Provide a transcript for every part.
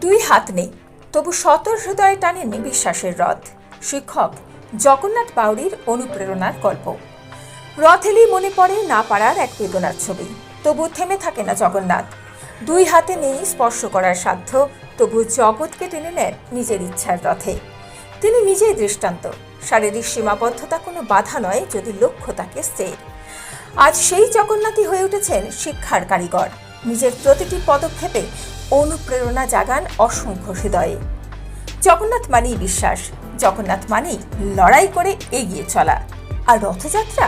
দুই হাত নেই, তবু সতর হৃদয়ে টানেন বিশ্বাসের রথ। শিক্ষক, জগন্নাথ বাউরির অনুপ্রেরণার গল্প। রথ এলেই মনে পড়ে না পারার এক বেদনার ছবি। তবু থেমে থাকে না জগন্নাথ। দুই হাতে নেই স্পর্শ করার সাধ্য, তবু জগৎকে টেনে নেন নিজের ইচ্ছার রথে। তিনি নিজেই দৃষ্টান্ত। শারীরিক সীমাবদ্ধতা কোনো বাধা নয় যদি লক্ষ্য তাকে স্থির। আজ সেই জগন্নাথই হয়ে উঠেছেন শিক্ষার কারিগর। নিজের প্রতিটি পদক্ষেপে অনুপ্রেরণা জাগান অসংখ্য হৃদয়ে। জগন্নাথ মানেই বিশ্বাস, জগন্নাথ মানেই লড়াই করে এগিয়ে চলা। আর রথযাত্রা?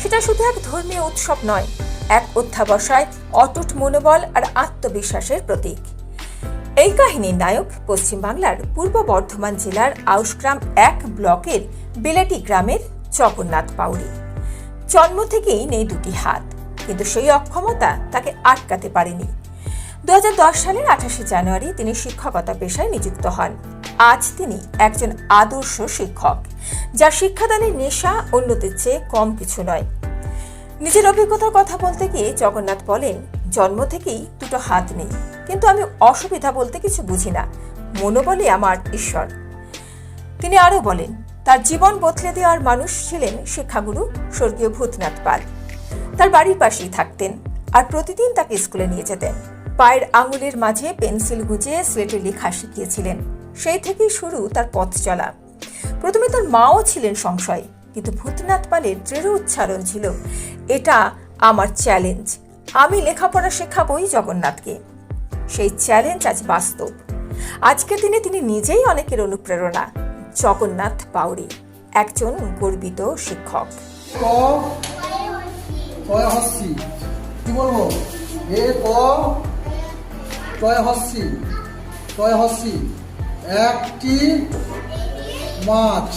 সেটা শুধু এক ধর্মীয় উৎসব নয়, এক অধ্যাবসায়, অটুট মনোবল আর আত্মবিশ্বাসের প্রতীক। এই কাহিনীর নায়ক পশ্চিমবাংলার পূর্ব বর্ধমান জেলার আউশগ্রাম এক ব্লকের বেলেটি গ্রামের জগন্নাথ পাউরি। জন্ম থেকেই নেই দুটি হাত, কিন্তু সেই অক্ষমতা তাকে আটকাতে পারেনি। দু হাজার দশ সালের আঠাশে জানুয়ারি তিনি শিক্ষকতা পেশায় নিযুক্ত হন। আজ তিনি একজন আদর্শ শিক্ষক, যার শিক্ষাদানের নেশা অন্যদের চেয়ে কম কিছু নয়। নিজের অভিজ্ঞতার কথা বলতে গিয়ে জগন্নাথ বলেন, জন্ম থেকেই দুটো হাত নেই, কিন্তু আমি অসুবিধা বলতে কিছু বুঝি না। মনোবলে আমার ঈশ্বর। তিনি আরও বলেন, তার জীবন বদলে দেওয়ার মানুষ ছিলেন শিক্ষাগুরু স্বর্গীয় ভূতনাথ পাল। তার বাড়ির পাশেই থাকতেন আর প্রতিদিন তাকে স্কুলে নিয়ে যেতেন। পায়ের আঙুলের মাঝে পেন্সিল গুজিয়ে স্লেটে লেখা শিখিয়েছিলেন। সেই থেকেই শুরু তার পথ চলা। প্রথমে তার মাও ছিলেন সংশয়, কিন্তু ভূতনাথ পালের দৃঢ় উচ্চারণ ছিল, এটা আমার চ্যালেঞ্জ আমি লেখাপড়া শেখাবই জগন্নাথকে। সেই চ্যালেঞ্জ আজ বাস্তব। আজকের দিনে তিনি নিজেই অনেকের অনুপ্রেরণা, জগন্নাথ পাউরি একজন গর্বিত শিক্ষক। কি বলব? এ, ক কয় হস্যি একটি মাছ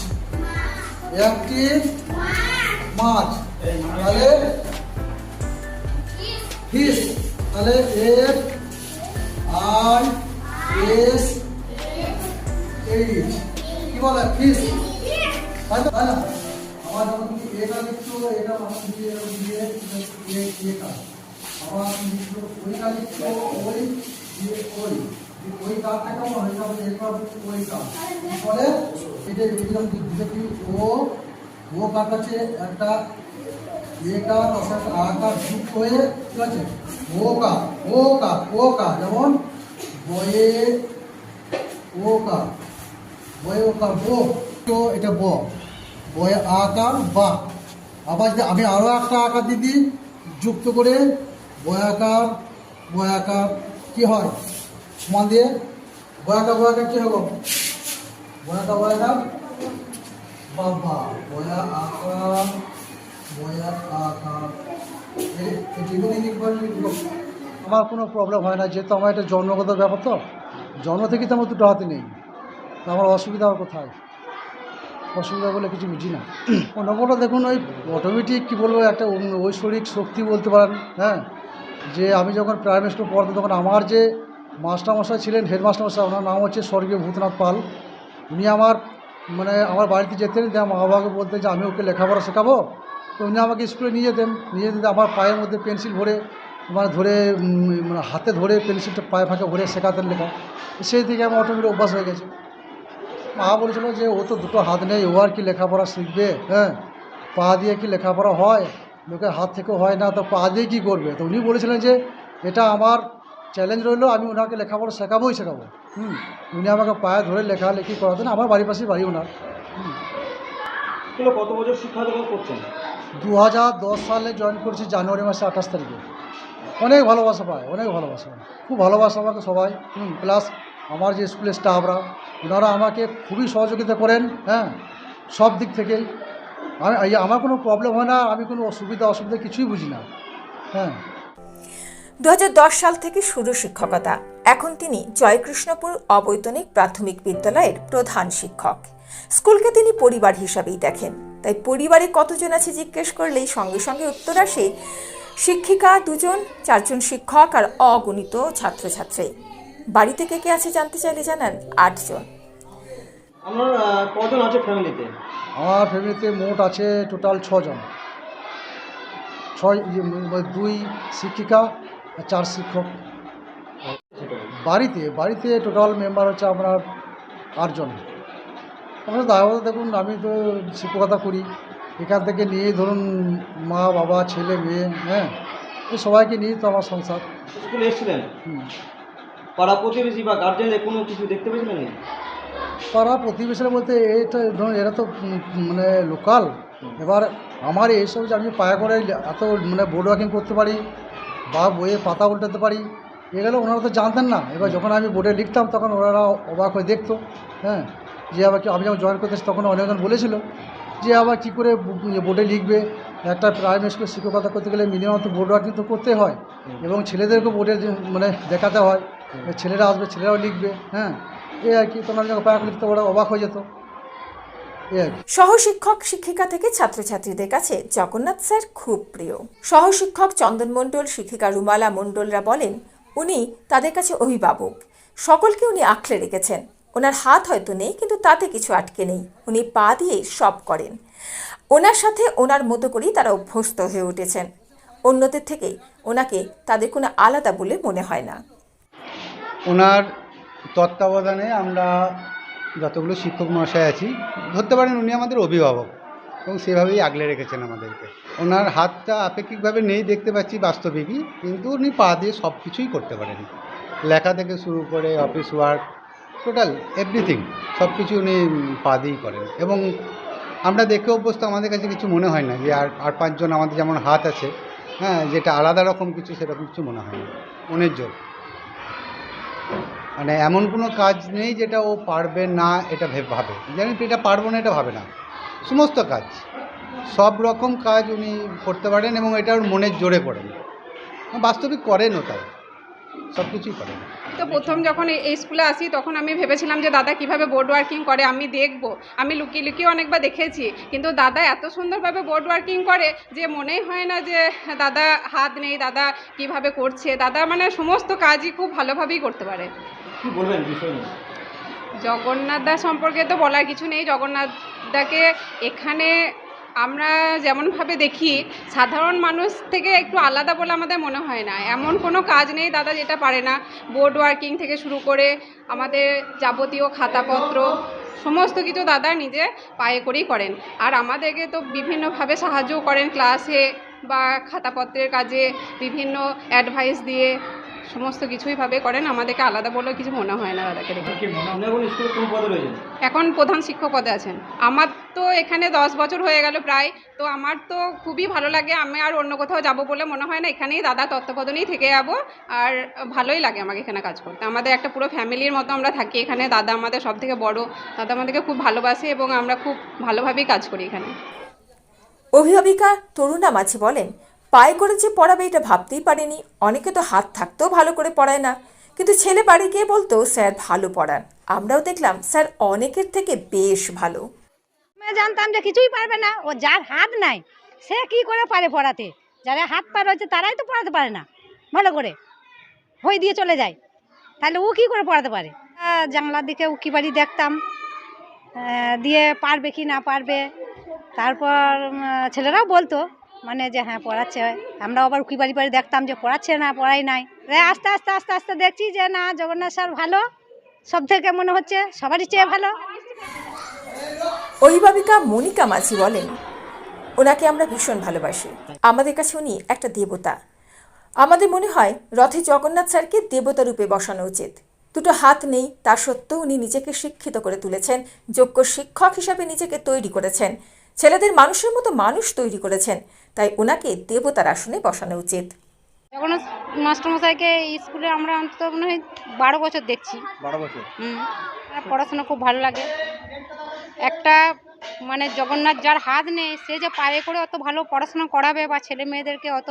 একটি মাছ তাহলে ফিস তাহলে এর আই এস এইচ কি বলে ফিস তাই তো তাই আমার যখন এটা লিখছো এটা দিয়ে দিয়ে দিয়ে এটা আমার লিখছো ওইটা লিখছো ওই ওই আমার হয়ে যাবে এরপর ওই কাজ ফলে এটা এরকম দিতে ও ও আছে একটা এ কাজ তার সাথে আ কাজ যুক্ত হয়ে ঠিক আছে? ও কা ও কা ও কা যেমন বয়ে ও কা বয়ে ও কা বো। তো এটা ব। বয়ে আকার বা। আবার যদি আমি আরও একটা আকার দিদি যুক্ত করে বয়াকার বয়াকার কি হয়? সমান দিয়ে বয়াকার বয়াকার কি হবে বয়াকার বয়াকার বাবা, বয়া আকার, বয়া এগুলো আমার কোনো প্রবলেম হয় না, যেহেতু আমার এটা জন্মগত ব্যাপার তো। জন্ম থেকে তো আমার দুটো হাতে নেই। আমার অসুবিধা কোথায়? অসুবিধা বলে কিছু বুঝি না। অন্যগুলো দেখুন, ওই অটোমেটিক কী বলব, একটা ঐশ্বরিক শক্তি বলতে পারেন হ্যাঁ? যে আমি যখন প্রাইমারি স্কুল পড়তাম তখন আমার যে মাস্টারমশাই ছিলেন হেডমাস্টারমশাই ওনার নাম হচ্ছে স্বর্গীয় ভূতনাথ পাল। উনি আমার মানে আমার বাড়িতে যেতেন আমার মা বাবাকে বলতেন যে, আমি ওকে লেখাপড়া শেখাবো। তো উনি আমাকে স্কুলে নিয়ে যেতেন। নিয়ে যেতে আমার পায়ের মধ্যে পেন্সিল ভরে মানে ধরে মানে হাতে ধরে পেন্সিলটা পায়ে ফাঁকে ভরে শেখাতেন লেখা। সেই থেকে আমার অটোমেটিক অভ্যাস হয়ে গেছে। মা বলেছিল যে, ও তো দুটো হাত নেই, ও আর কি লেখাপড়া শিখবে? হ্যাঁ পা দিয়ে কি লেখাপড়া হয়? লোকের হাত থেকেও হয় না তো পা দিয়ে কী করবে? তো উনি বলেছিলেন যে এটা আমার চ্যালেঞ্জ রইল আমি ওনাকে লেখাপড়া শেখাবোই শেখাবো। হুম উনি আমাকে পায়ে ধরে লেখালেখি করাতেন আমার বাড়ির পাশেই বাড়ি ওনার। কত বছর শিক্ষাদান করছেন? দু হাজার দশ সালে জয়েন করেছি জানুয়ারি মাসে আঠাশ তারিখে। অনেক ভালোবাসা পায় অনেক ভালোবাসা খুব ভালোবাসা আমাকে সবাই। হুম প্লাস আমার যে স্কুলের স্টাফরা ওনারা আমাকে খুবই সহযোগিতা করেন হ্যাঁ সব দিক থেকেই। আমার কোনো প্রবলেম হয় না আমি কোনো অসুবিধা অসুবিধা কিছুই বুঝি না। হ্যাঁ। দু হাজার দশ সাল থেকে শুরু শিক্ষকতা। এখন তিনি জয়কৃষ্ণপুর অবৈতনিক প্রাথমিক বিদ্যালয়ের প্রধান শিক্ষক। স্কুলকে তিনি পরিবার হিসাবেই দেখেন। তাই পরিবারে কতজন আছে জিজ্ঞেস করলেই সঙ্গে সঙ্গে উত্তর আসে শিক্ষিকা দুজন চারজন শিক্ষক আর অগণিত ছাত্রছাত্রী। বাড়িতে কে কে আছে জানতে চাইলে জানান আটজন। আহ, কজন আছে ফ্যামিলিতে আমার ফ্যামিলিতে মোট আছে টোটাল ছজন। ছয় ইয়ে, দুই শিক্ষিকা আর চার শিক্ষক। বাড়িতে বাড়িতে টোটাল মেম্বার হচ্ছে আমরা আটজন। আমরা দায়বদ্ধ দেখুন আমি তো শিক্ষকতা করি। এখান থেকে নিয়ে ধরুন মা বাবা ছেলে মেয়ে হ্যাঁ সবাইকে নিয়েই তো আমার সংসার। স্কুলে এসেছিলেন? হুম। পাড়া প্রতিবেশী বা গার্জেনদের কোনো কিছু দেখতে পেয়েছিলেন পাড়া প্রতিবেশীরা বলতে এইটা ধরুন এরা তো মানে লোকাল। এবার আমার এইসব যে আমি পায়া করে এত মানে বোর্ড ওয়ার্কিং করতে পারি বা বইয়ে পাতা উল্টাতে পারি এগুলো ওনারা তো জানতেন না। এবার যখন আমি বোর্ডে লিখতাম তখন ওনারা অবাক হয়ে দেখতো হ্যাঁ যে আবার কি আমি যখন জয়েন করতে এসেছি তখন অনেকজন বলেছিল যে আবার কী করে বোর্ডে লিখবে। একটা প্রাইমারি স্কুলে শিক্ষকতা করতে গেলে মিনিমাম তো বোর্ড ওয়ার্কিং তো করতে হয়। এবং ছেলেদেরকে বোর্ডে মানে দেখাতে হয়। ছেলেরা আসবে ছেলেরাও লিখবে হ্যাঁ। এই আর কি তখন যখন পায়া করে লিখতে ওরা অবাক হয়ে যেত। এই আর কি। সহশিক্ষক শিক্ষিকা থেকে ছাত্রছাত্রীদের কাছে জগন্নাথ স্যার খুব প্রিয়। সহশিক্ষক চন্দন মণ্ডল শিক্ষিকা রুমালা মণ্ডলরা বলেন উনি তাদের কাছে অভিভাবক। সকলকে উনি আঁকড়ে রেখেছেন। ওনার হাত হয়তো নেই কিন্তু তাতে কিছু আটকে নেই। উনি পা দিয়ে সব করেন। ওনার সাথে ওনার মতো করেই তারা অভ্যস্ত হয়ে উঠেছেন। অন্যদের থেকে ওনাকে তাদের কোনো আলাদা বলে মনে হয় না। ওনার তত্ত্বাবধানে আমরা যতগুলো শিক্ষক মহাশয় আছি, ধরতে পারেন উনি আমাদের অভিভাবক এবং সেভাবেই আগলে রেখেছেন আমাদেরকে। ওনার হাতটা আপেক্ষিকভাবে নেই দেখতে পাচ্ছি বাস্তবিকই, কিন্তু উনি পা দিয়ে সব কিছুই করতে পারেন। লেখা থেকে শুরু করে অফিস ওয়ার্ক, টোটাল এভরিথিং, সব কিছু উনি পা দিয়েই করেন। এবং আমরা দেখে অভ্যস্ত, আমাদের কাছে কিছু মনে হয় না যে আর আর পাঁচজন আমাদের যেমন হাত আছে হ্যাঁ যেটা আলাদা রকম কিছু সেরকম কিছু মনে হয় না। মনের জোর। মানে এমন কোনো কাজ নেই যেটা ও পারবে না এটা ভেবে। তো, এটা পারব না, এটা ভাবে না। সমস্ত কাজ। সব রকম কাজ উনি করতে পারেন এবং এটা ওর মনের জোরে করেন। বাস্তবিক করেনও তাই। সব কিছুই করেন। তো প্রথম যখন এই স্কুলে আসি, তখন আমি ভেবেছিলাম যে, দাদা, কীভাবে বোর্ড ওয়ার্কিং করে? আমি দেখব। আমি লুকিয়ে লুকিয়ে অনেকবার দেখেছি। কিন্তু দাদা এত সুন্দরভাবে বোর্ড ওয়ার্কিং করে যে মনেই হয় না যে, দাদা হাত নেই, দাদা কীভাবে করছে? দাদা মানে সমস্ত কাজই খুব ভালোভাবেই করতে পারে। কি বলবেন বিষয় নিয়ে? জগন্নাথ দা সম্পর্কে তো বলার কিছু নেই। জগন্নাথ দাকে এখানে আমরা যেমনভাবে দেখি, সাধারণ মানুষ থেকে একটু আলাদা বলে আমাদের মনে হয় না। এমন কোনো কাজ নেই দাদা যেটা পারে না। বোর্ড ওয়ার্কিং থেকে শুরু করে আমাদের যাবতীয় খাতাপত্র, সমস্ত কিছু দাদা নিজে পায়ে করেই করেন। আর আমাদেরকে তো বিভিন্নভাবে সাহায্যও করেন ক্লাসে বা খাতাপত্রের কাজে, বিভিন্ন অ্যাডভাইস দিয়ে। সমস্ত কিছুই ভাবে করেন আমাদেরকে আলাদা বলেও কিছু মনে হয় না দাদাকে দেখে। এখন স্কুলে কোন পদে রয়েছেন? এখন প্রধান শিক্ষক পদে আছেন। আমার তো এখানে দশ বছর হয়ে গেল প্রায় তো আমার তো খুবই ভালো লাগে আমি আর অন্য কোথাও যাব বলে মনে হয় না এখানেই দাদা তত্ত্বাবধানেই থেকে যাব আর ভালোই লাগে আমাকে এখানে কাজ করতে। আমাদের একটা পুরো ফ্যামিলির মতো আমরা থাকি এখানে দাদা আমাদের সব থেকে বড় দাদা আমাদেরকে খুব ভালোবাসে এবং আমরা খুব ভালোভাবেই কাজ করি এখানে। অভিভাবিকা তরুণা মাঝি বলেন পায়ে করে যে পড়াবে এটা ভাবতেই পারেনি। অনেকে তো হাত থাকতেও ভালো করে পড়ায় না। কিন্তু ছেলে বাড়ি গিয়ে বলতো স্যার ভালো পড়ান। আমরাও দেখলাম স্যার অনেকের থেকে বেশ ভালো। জানতাম যে কিছুই পারবে না। ও যার হাত নাই, সে কি করে পারে পড়াতে? যারা হাত পার হচ্ছে তারাই তো পড়াতে পারে না। ভালো করে। হই দিয়ে চলে যায়। তাহলে ও কি করে পড়াতে পারে? জানলার দিকে উকি বাড়ি দেখতাম। দিয়ে পারবে কি না পারবে? তারপর ছেলেরাও বলতো মানে যে হ্যাঁ পড়াচ্ছে আমরা আবার উকি বাড়ি বাড়ি দেখতাম যে পড়াচ্ছে না পড়াই নাই। আস্তে আস্তে আস্তে আস্তে দেখছি যে না, জগন্নাথ স্যার ভালো। সব থেকে মনে হচ্ছে সবারই চেয়ে ভালো। অভিভাবিকা মনিকা মাঝি বলেন, ওনাকে আমরা ভীষণ ভালোবাসি। আমাদের কাছে উনি একটা দেবতা। আমাদের মনে হয় রথে জগন্নাথ স্যারকে দেবতা রূপে বসানো উচিত। দুটো হাত নেই, তা সত্ত্বেও উনি নিজেকে শিক্ষিত করে তুলেছেন, যোগ্য শিক্ষক হিসাবে নিজেকে তৈরি করেছেন। ছেলেদের মানুষের মতো মানুষ তৈরি করেছেন তাই ওনাকে দেবতার আসনে বসানো উচিত। জগন্নাথ মাস্টারমশাইকে স্কুলে আমরা অন্তত মনে হয় বারো বছর দেখছি। বারো বছর? হুম পড়াশোনা খুব ভালো লাগে। একটা মানে জগন্নাথ যার হাত নেই সে যে পায়ে করে অত ভালো পড়াশোনা করাবে বা ছেলে মেয়েদেরকে অত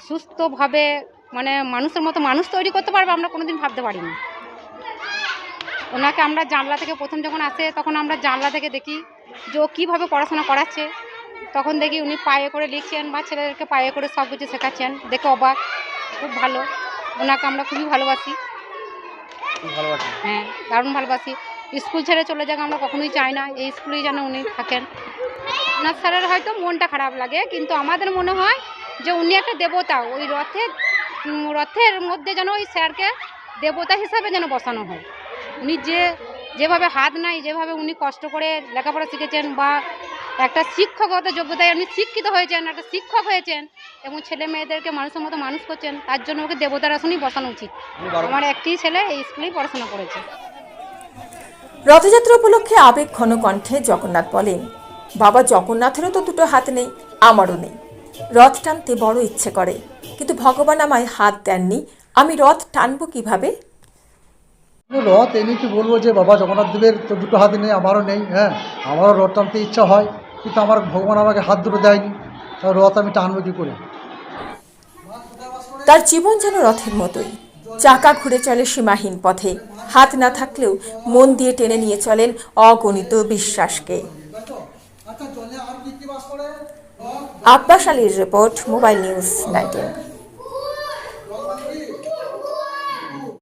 সুস্থভাবে মানে মানুষের মতো মানুষ তৈরি করতে পারবে আমরা কোনোদিন ভাবতে পারিনি। ওনাকে আমরা জানলা থেকে প্রথম যখন আসে তখন আমরা জানলা থেকে দেখি যে ও কীভাবে পড়াশোনা করাচ্ছে। তখন দেখি উনি পায়ে করে লিখছেন বা ছেলেদেরকে পায়ে করে সব কিছু শেখাচ্ছেন। দেখে অবাক খুব ভালো। ওনাকে আমরা খুবই ভালোবাসি। হ্যাঁ দারুণ ভালোবাসি। স্কুল ছেড়ে চলে যাক আমরা কখনোই চাই না এই স্কুলেই যেন উনি থাকেন। ওনার স্যারের হয়তো মনটা খারাপ লাগে কিন্তু আমাদের মনে হয় যে উনি একটা দেবতা। ওই রথের রথের মধ্যে যেন ওই স্যারকে দেবতা হিসাবে যেন বসানো হয়। উনি যে যেভাবে হাত নাই যেভাবে উনি কষ্ট করে লেখাপড়া শিখেছেন বা একটা শিক্ষকগত যোগ্যতায় উনি শিক্ষিত হয়েছেন একটা শিক্ষক হয়েছেন এবং ছেলে মেয়েদেরকে মানুষের মতো মানুষ করছেন তার জন্য ওকে দেবতার আসনেই বসানো উচিত। আমার একটি ছেলে এই স্কুলেই পড়াশোনা করেছে। রথযাত্রা উপলক্ষে আবেগ ঘন কণ্ঠে জগন্নাথ বলেন বাবা জগন্নাথেরও তো দুটো হাত নেই আমারও নেই। রথ টানতে বড় ইচ্ছে করে কিন্তু ভগবান আমায় হাত দেননি আমি রথ টানবো কীভাবে? রথ এনে কি বলব যে, বাবা, জগন্নাথ দেবের তো দুটো হাতে নেই, আমারও নেই হ্যাঁ আমারও রথ টানতে ইচ্ছা হয়, কিন্তু আমার ভগবান আমাকে হাত দুটো দেয়নি, তা রথ আমি টানবো কী করে? তার জীবন যেন রথের মতোই। চাকা ঘুরে চলে সীমাহীন পথে, হাত না থাকলেও মন দিয়ে টেনে নিয়ে চলেন অগণিত বিশ্বাসকে। আব্বাস আলীর রিপোর্ট, মোবাইল নিউজ নাইনটিন।